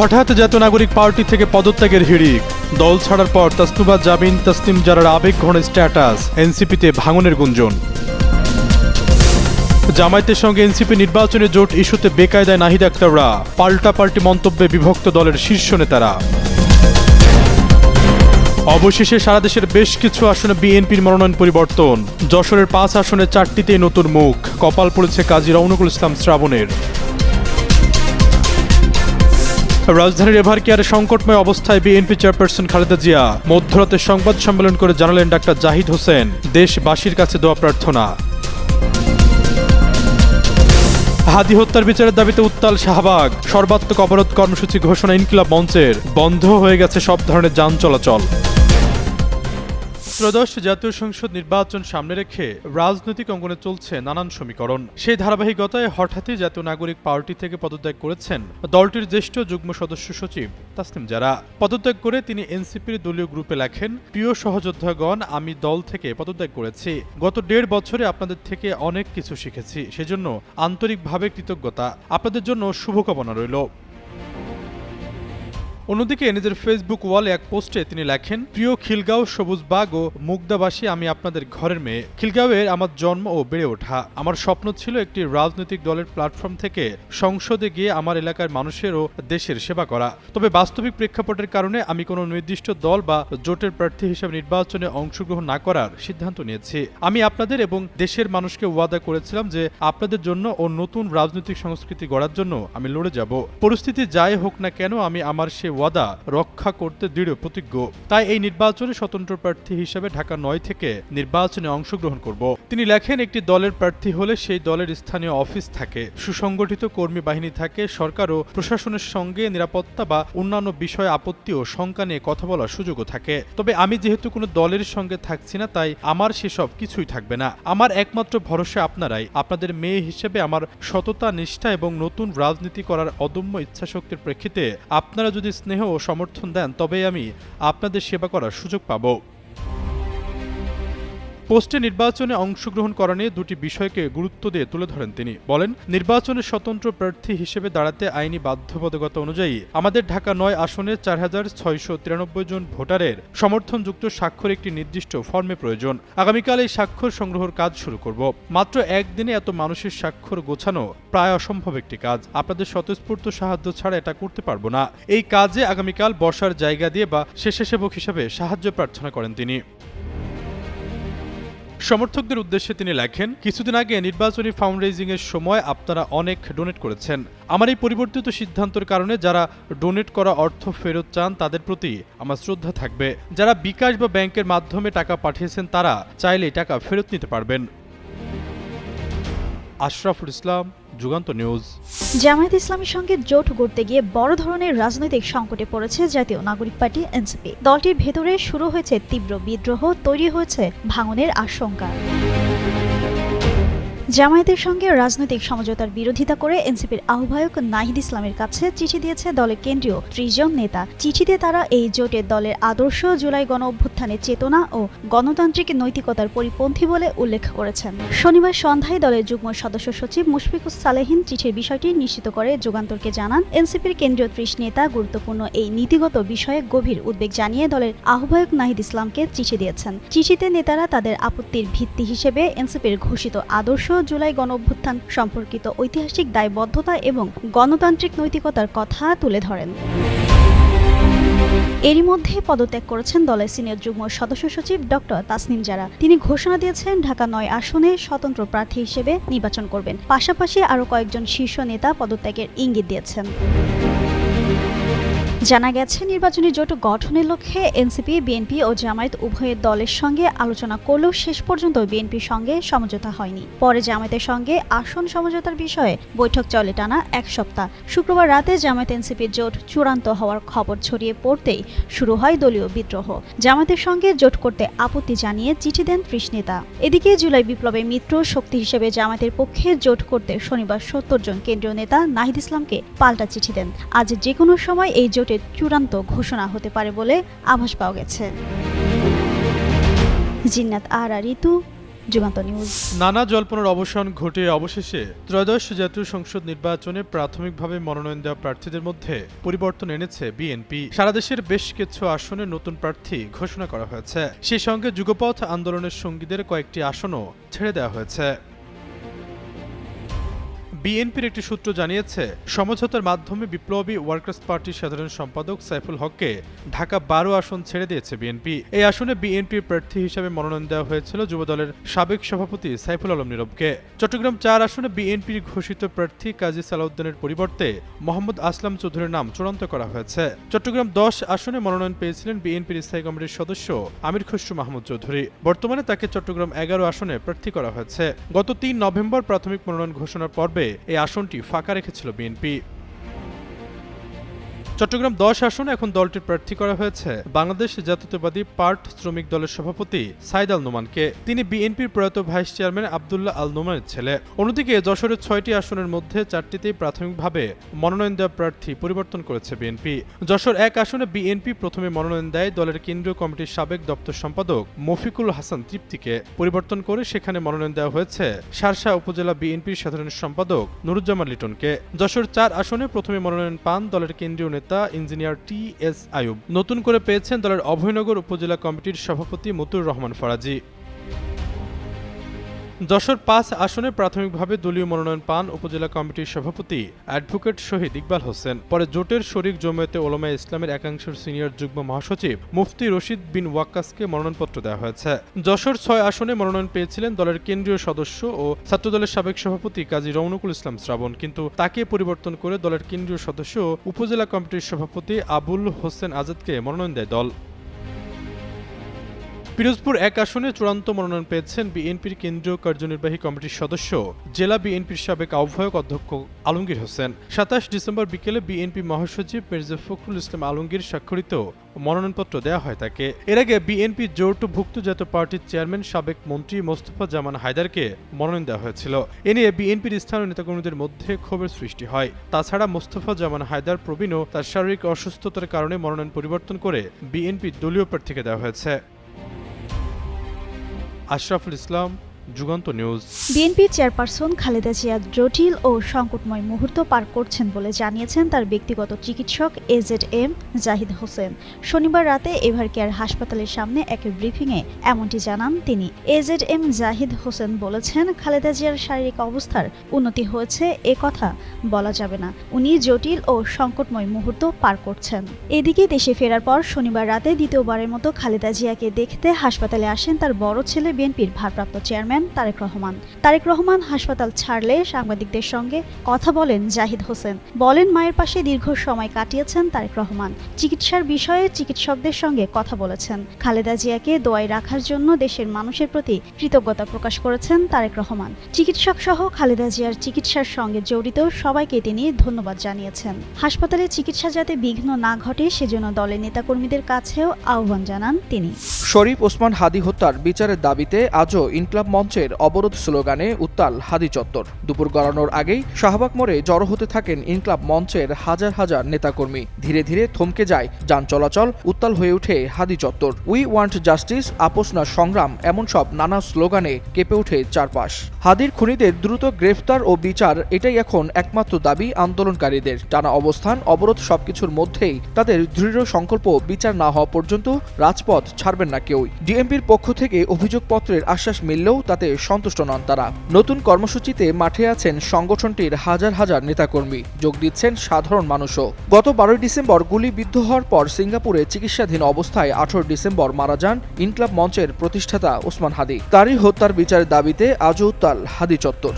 হঠাৎ জাতীয় নাগরিক পার্টি থেকে পদত্যাগের হিড়িক। দল ছাড়ার পর তাসনুবা জামিন, তাসনিম জারার আবেগ ঘন স্ট্যাটাস, এনসিপিতে ভাঙনের গুঞ্জন। জামায়াতের সঙ্গে এনসিপি নির্বাচনী জোট ইস্যুতে বেকায়দায় নাহিদ আক্তাররা পাল্টাপাল্টি মন্তব্যে বিভক্ত দলের শীর্ষ নেতারা। অবশেষে সারা দেশের বেশ কিছু আসনে বিএনপির মনোনয়ন পরিবর্তন। যশোরের পাঁচ আসনে চারটিতেই নতুন মুখ। কপাল পড়েছে কাজী রৌনকুল ইসলাম শ্রাবণের। রাজধানীর এভার কেয়ারের সংকটময় অবস্থায় বিএনপি চেয়ারপারসন খালেদা জিয়া মধ্যরাতে সংবাদ সম্মেলন করে জানালেন ডাক্তার জাহিদ হোসেন। দেশবাসীর কাছে দোয়া প্রার্থনা। হাদি হত্যার বিচারের দাবিতে উত্তাল শাহবাগ। সর্বাত্মক অবরোধ কর্মসূচি ঘোষণা ইনকিলাব মঞ্চের। বন্ধ হয়ে গেছে সব ধরনের যান চলাচল। ত্রয়োদশ জাতীয় সংসদ নির্বাচন সামনে রেখে রাজনৈতিক অঙ্গনে চলছে নানান সমীকরণ। সেই ধারাবাহিকতায় হঠাৎই জাতীয় নাগরিক পার্টি থেকে পদত্যাগ করেছেন দলটির জ্যেষ্ঠ যুগ্ম সদস্য সচিব তাসনিম জারা। পদত্যাগ করে তিনি এনসিপির দলীয় গ্রুপে লেখেন, প্রিয় সহযোদ্ধাগণ, আমি দল থেকে পদত্যাগ করেছি। গত দেড় বছরে আপনাদের থেকে অনেক কিছু শিখেছি। সেজন্য আন্তরিকভাবে কৃতজ্ঞতা। আপনাদের জন্য শুভকামনা রইল। অন্যদিকে নিজের ফেসবুক ওয়ালে এক পোস্টে তিনি লেখেন, প্রিয় খিলগাঁও সবুজ বাগ ও মুগদাবাসী আমি আপনাদের ঘরের মেয়ে। খিলগাঁওয়ের আমার জন্ম ও বেড়ে ওঠা। আমার স্বপ্ন ছিল একটি রাজনৈতিক দলের প্ল্যাটফর্ম থেকে সংসদে গিয়ে আমার এলাকার মানুষের ও দেশের সেবা করা। তবে বাস্তবিক প্রেক্ষাপটের কারণে আমি কোনো নির্দিষ্ট দল বা জোটের প্রার্থী হিসেবে নির্বাচনে অংশগ্রহণ না করার সিদ্ধান্ত নিয়েছি। আমি আপনাদের এবং দেশের মানুষকে ওয়াদা করেছিলাম যে আপনাদের জন্য ও নতুন রাজনৈতিক সংস্কৃতি গড়ার জন্য আমি লড়ে যাব। পরিস্থিতি যাই হোক না কেন, আমি আমার সে ওয়াদা রক্ষা করতে দৃঢ় প্রতিজ্ঞ। তাই এই নির্বাচনে স্বতন্ত্র প্রার্থী হিসেবে ঢাকা নয় থেকে নির্বাচনে অংশগ্রহণ করব। তিনি লেখেন, একটি দলের প্রার্থী হলে সেই দলের স্থানীয় অফিস থাকে, সুসংগঠিত কর্মী বাহিনী থাকে, সরকার ও প্রশাসনের সঙ্গে নিরাপত্তা বা অন্যান্য বিষয়ে আপত্তি ও শঙ্কা নিয়ে কথা বলার সুযোগও থাকে। তবে আমি যেহেতু কোনো দলের সঙ্গে থাকছি না, তাই আমার সেসব কিছুই থাকবে না। আমার একমাত্র ভরসা আপনারাই। আপনাদের মেয়ে হিসেবে আমার সততা, নিষ্ঠা এবং নতুন রাজনীতি করার অদম্য ইচ্ছাশক্তির প্রেক্ষিতে আপনারা যদি স্নেহ ও সমর্থন দেন তবে আমি আপনাদের সেবা করার সুযোগ পাবো। পোস্টে নির্বাচনে অংশগ্রহণ করা নিয়ে দুটি বিষয়কে গুরুত্ব দিয়ে তুলে ধরেন তিনি। বলেন, নির্বাচনে স্বতন্ত্র প্রার্থী হিসেবে দাঁড়াতে আইনি বাধ্যবাধকতা অনুযায়ী আমাদের ঢাকা নয় আসনে চার হাজার ছয়শো তিরানব্বই জন ভোটারের সমর্থনযুক্ত স্বাক্ষর একটি নির্দিষ্ট ফর্মে প্রয়োজন। আগামীকাল এই স্বাক্ষর সংগ্রহের কাজ শুরু করব। মাত্র একদিনে এত মানুষের স্বাক্ষর গোছানো প্রায় অসম্ভব একটি কাজ। আপনাদের স্বতঃস্ফূর্ত সাহায্য ছাড়া এটা করতে পারব না। এই কাজে আগামীকাল বসার জায়গা দিয়ে বা স্বেচ্ছাসেবক হিসেবে সাহায্য প্রার্থনা করেন তিনি। সমর্থকদের উদ্দেশ্যে তিনি লেখেন, কিছুদিন আগে নির্বাচনী ফাউন্ডরেজিং এর সময় আপনারা অনেক ডোনেট করেছেন। আমার এই পরিবর্তিত সিদ্ধান্তের কারণে যারা ডোনেট করা অর্থ ফেরত চান, তাদের প্রতি আমার শ্রদ্ধা থাকবে। যারা বিকাশ বা ব্যাংকের মাধ্যমে টাকা পাঠিয়েছেন, তারা চাইলে টাকা ফেরত নিতে পারবেন। আশরাফুল ইসলাম যুগান্ত নিউজ। জামায়াত ইসলামের সঙ্গে জোট গড়তে গিয়ে বড় ধরনের রাজনৈতিক সংকটে পড়েছে জাতীয় নাগরিক পার্টি এনসিপি। দলটির ভেতরে শুরু হয়েছে তীব্র বিদ্রোহ, তৈরি হয়েছে ভাঙনের আশঙ্কা। জামায়াতের সঙ্গে রাজনৈতিক সমঝোতার বিরোধিতা করে এনসিপির আহ্বায়ক নাহিদ ইসলামের কাছে চিঠি দিয়েছে দলের কেন্দ্রীয় ত্রিশজন নেতা। চিঠিতে তারা এই জোটের দলের আদর্শ জুলাই গণ অভ্যুত্থানের চেতনা ও গণতান্ত্রিক নৈতিকতার পরিপন্থী বলে উল্লেখ করেছেন। শনিবার সন্ধ্যায় দলের যুগ্ম সদস্য সচিব মুশফিকুস সালেহিন চিঠির বিষয়টি নিশ্চিত করে যুগান্তরকে জানান। এনসিপির কেন্দ্রীয় ত্রিশ নেতা গুরুত্বপূর্ণ এই নীতিগত বিষয়ে গভীর উদ্বেগ জানিয়ে দলের আহ্বায়ক নাহিদ ইসলামকে চিঠি দিয়েছেন। চিঠিতে নেতারা তাদের আপত্তির ভিত্তি হিসেবে এনসিপির ঘোষিত আদর্শ জুলাই গণ অভ্যুত্থান সম্পর্কিত ঐতিহাসিক দায়বদ্ধতা এবং গণতান্ত্রিক নৈতিকতার কথা তুলে ধরেন। এরই মধ্যে পদত্যাগ করেছেন দলের সিনিয়র যুগ্ম সদস্য সচিব ডক্টর তাসনিম জারা। তিনি ঘোষণা দিয়েছেন, ঢাকা নয় আসনে স্বতন্ত্র প্রার্থী হিসেবে নির্বাচন করবেন। পাশাপাশি আরও কয়েকজন শীর্ষ নেতা পদত্যাগের ইঙ্গিত দিয়েছেন। জানা গেছে, নির্বাচনী জোট গঠনের লক্ষ্যে এনসিপি, বিএনপি ও জামায়াত উভয়ের দলের সঙ্গে আলোচনা করলেও শেষ পর্যন্ত বিএনপির সঙ্গে সমঝোতা হয়নি। পরে জামায়াতের সঙ্গে আসন সমঝোতার বিষয়ে বৈঠক চলে টানা এক সপ্তাহ। শুক্রবার রাতে জামায়াত এনসিপির জোট চূড়ান্ত হওয়ার খবর ছড়িয়ে পড়তেই শুরু হয় দলীয় বিদ্রোহ। জামায়াতের সঙ্গে জোট করতে আপত্তি জানিয়ে চিঠি দেন ত্রিশ নেতা। এদিকে জুলাই বিপ্লবের মিত্র শক্তি হিসেবে জামায়াতের পক্ষে জোট করতে শনিবার সত্তর জন কেন্দ্রীয় নেতা নাহিদ ইসলামকে পাল্টা চিঠি দেন। আজ যে কোনো সময় এই জোটের চূড়ান্ত ঘোষণা হতে পারে বলে আভাস পাওয়া গেছে। জিন্নাত আর আর ঋতু নানা জল্পনার অবসান ঘটে অবশেষে ত্রয়োদশ জাতীয় সংসদ নির্বাচনে প্রাথমিকভাবে মনোনয়ন দেওয়া প্রার্থীদের মধ্যে পরিবর্তন এনেছে বিএনপি। সারা দেশের বেশ কিছু আসনে নতুন প্রার্থী ঘোষণা করা হয়েছে। সেই সঙ্গে যুগপথ আন্দোলনের সঙ্গীদের কয়েকটি আসনও ছেড়ে দেওয়া হয়েছে। বিএনপির একটি সূত্র জানিয়েছে, সমঝোতার মাধ্যমে বিপ্লবী ওয়ার্কার্স পার্টির সাধারণ সম্পাদক সাইফুল হককে ঢাকা বারো আসন ছেড়ে দিয়েছে বিএনপি। এই আসনে বিএনপির প্রার্থী হিসেবে মনোনয়ন দেওয়া হয়েছিল যুবদলের সাবেক সভাপতি সাইফুল আলম নীরবকে। চট্টগ্রাম চার আসনে বিএনপির ঘোষিত প্রার্থী কাজী সালাউদ্দিনের পরিবর্তে মোহাম্মদ আসলাম চৌধুরীর নাম চূড়ান্ত করা হয়েছে। চট্টগ্রাম দশ আসনে মনোনয়ন পেয়েছিলেন বিএনপির স্থায়ী কমিটির সদস্য আমির খসরু মাহমুদ চৌধুরী। বর্তমানে তাকে চট্টগ্রাম এগারো আসনে প্রার্থী করা হয়েছে। গত তিন নভেম্বর প্রাথমিক মনোনয়ন ঘোষণার পর্বে এই আসনটি ফাঁকা রেখেছিল বিএনপি। চট্টগ্রাম দশ আসনে এখন দলটির প্রার্থী করা হয়েছে। বাংলাদেশ জাতীয়তাবাদী পার্ট শ্রমিক দলের সভাপতি সাইদ আল নোমানকে। তিনি বিএনপির প্রয়াত ভাইস চেয়ারম্যান আবদুল্লাহ আল নোমানের ছেলে। অন্যদিকে যশোরের ছয়টি আসনের মধ্যে চারটিতেই প্রাথমিকভাবে মনোনয়ন দেওয়া প্রার্থী পরিবর্তন করেছে বিএনপি। যশোর এক আসনে বিএনপি প্রথমে মনোনয়ন দেয় দলের কেন্দ্রীয় কমিটির সাবেক দপ্তর সম্পাদক মফিকুল হাসান তৃপ্তিকে। পরিবর্তন করে সেখানে মনোনয়ন দেওয়া হয়েছে শারশা উপজেলা বিএনপির সাধারণ সম্পাদক নুরুজ্জামান লিটনকে। যশোর চার আসনে প্রথমে মনোনয়ন পান দলের কেন্দ্রীয় নেতা ইঞ্জিনিয়ার টি এস আয়ুব নতুন করে পেয়েছেন দলের অভয়নগর উপজেলা কমিটির সভাপতি মতুর রহমান ফরাজি। যশোর পাঁচ আসনে প্রাথমিকভাবে দলীয় মনোনয়ন পান উপজেলা কমিটির সভাপতি অ্যাডভোকেট শহীদ ইকবাল হোসেন। পরে জোটের শরিক জমিয়তে ওলামা ইসলামের একাংশের সিনিয়র যুগ্ম মহাসচিব মুফতি রশিদ বিন ওয়াক্কাসকে মনোনয়নপত্র দেওয়া হয়েছে। যশোর ছয় আসনে মনোনয়ন পেয়েছিলেন দলের কেন্দ্রীয় সদস্য ও ছাত্রদলের সাবেক সভাপতি কাজী রৌনকুল ইসলাম শ্রাবণ। কিন্তু তাকে পরিবর্তন করে দলের কেন্দ্রীয় সদস্য উপজেলা কমিটির সভাপতি আবুল হোসেন আজাদকে মনোনয়ন দেয় দল। পিরোজপুর এক আসনে চূড়ান্ত মনোনয়ন পেয়েছেন বিএনপির কেন্দ্রীয় কার্যনির্বাহী কমিটির সদস্য, জেলা বিএনপির সাবেক আহ্বায়ক অধ্যক্ষ আলমগীর হোসেন। সাতাশ ডিসেম্বর বিকেলে বিএনপি মহাসচিব মির্জা ফখরুল ইসলাম আলমগীর স্বাক্ষরিত মনোনয়নপত্র দেওয়া হয় তাকে। এর আগে বিএনপি জোটভুক্ত জাতীয় পার্টির চেয়ারম্যান সাবেক মন্ত্রী মোস্তফা জামান হায়দারকে মনোনয়ন দেওয়া হয়েছিল। এ নিয়ে বিএনপির স্থানীয় নেতাকর্মীদের মধ্যে ক্ষোভের সৃষ্টি হয়। তাছাড়া মোস্তফা জামান হায়দার প্রবীণও তার শারীরিক অসুস্থতার কারণে মনোনয়ন পরিবর্তন করে বিএনপি দলীয় প্রার্থীকে দেওয়া হয়েছে। আশরাফুল ইসলাম যুগান্ত নিউজ। বিএনপির চেয়ারপারসন খালেদা জিয়া জটিল ও সংকটময় মুহূর্ত পার করছেন বলে জানিয়েছেন তার ব্যক্তিগত চিকিৎসক এজেড এম জাহিদ হোসেন। শনিবার রাতে এভার কেয়ার হাসপাতালের সামনে এক ব্রিফিংয়ে এমনটি জানান তিনি। এজেড এম জাহিদ হোসেন বলেছেন, খালেদা জিয়ার শারীরিক অবস্থার উন্নতি হয়েছে, এ কথা বলা যাবে না। উনি জটিল ও সংকটময় মুহূর্ত পার করছেন। এদিকে দেশে ফেরার পর শনিবার রাতে দ্বিতীয়বারের মতো খালেদা জিয়াকে দেখতে হাসপাতালে আসেন তার বড় ছেলে বিএনপির ভারপ্রাপ্ত চেয়ারম্যান তারেক রহমান। তারেক রহমান হাসপাতাল ছাড়লে সাংবাদিকদের সঙ্গে কথা বলেন জাহিদ হোসেন। বলেন মায়ের পাশে দীর্ঘ সময় কাটিয়েছেন তারেক রহমান। চিকিৎসার বিষয়ে চিকিৎসকদের সঙ্গে কথা বলেছেন। খালেদা জিয়াকে দোয়ায় রাখার জন্য দেশের মানুষের প্রতি কৃতজ্ঞতা প্রকাশ করেছেন তারেক রহমান। চিকিৎসক সহ খালেদা জিয়ার চিকিৎসার সঙ্গে জড়িত সবাইকে তিনি ধন্যবাদ জানিয়েছেন। হাসপাতালে চিকিৎসা যাতে বিঘ্ন না ঘটে, সেজন্য দলের নেতাকর্মীদের কাছেও আহ্বান জানান তিনি। শরীফ ওসমান হাদি হত্যার বিচারের দাবিতে আজও ইনকলাব মঞ্চের অবরোধ স্লোগানে উত্তাল হাদি চত্বর। দুপুর গড়ানোর আগেই শাহবাগ মোড়ে জড়ো হতে থাকেন ইনকলাব মঞ্চের হাজার হাজার নেতাকর্মী। ধীরে ধীরে থমকে যায় যান চলাচল, উত্তাল হয়ে ওঠে হাদি চত্বর। উই ওয়ান্ট জাস্টিস, আপোষ না সংগ্রাম, এমন সব নানা স্লোগানে কেঁপে ওঠে চারপাশ। হাদির খুনিদের দ্রুত গ্রেফতার ও বিচার, এটাই এখন একমাত্র দাবি আন্দোলনকারীদের। টানা অবস্থান, অবরোধ সবকিছুর মধ্যেই তাদের দৃঢ় সংকল্প বিচার না হওয়া পর্যন্ত রাজপথ ছাড়বেন না কেউই। ডিএমপির পক্ষ থেকে অভিযোগপত্রের আশ্বাস মিললেও তাতে সন্তুষ্ট নন তারা। নতুন কর্মসূচিতে মাঠে আছেন সংগঠনটির হাজার হাজার নেতাকর্মী। যোগ দিচ্ছেন সাধারণ মানুষও। গত বারোই ডিসেম্বর গুলিবিদ্ধ হওয়ার পর সিঙ্গাপুরে চিকিৎসাধীন অবস্থায় আঠারো ডিসেম্বর মারা যান ইনক্লাব মঞ্চের প্রতিষ্ঠাতা ওসমান হাদি। তারই হত্যার বিচারের দাবিতে আজও উত্তাল হাদি চত্বর।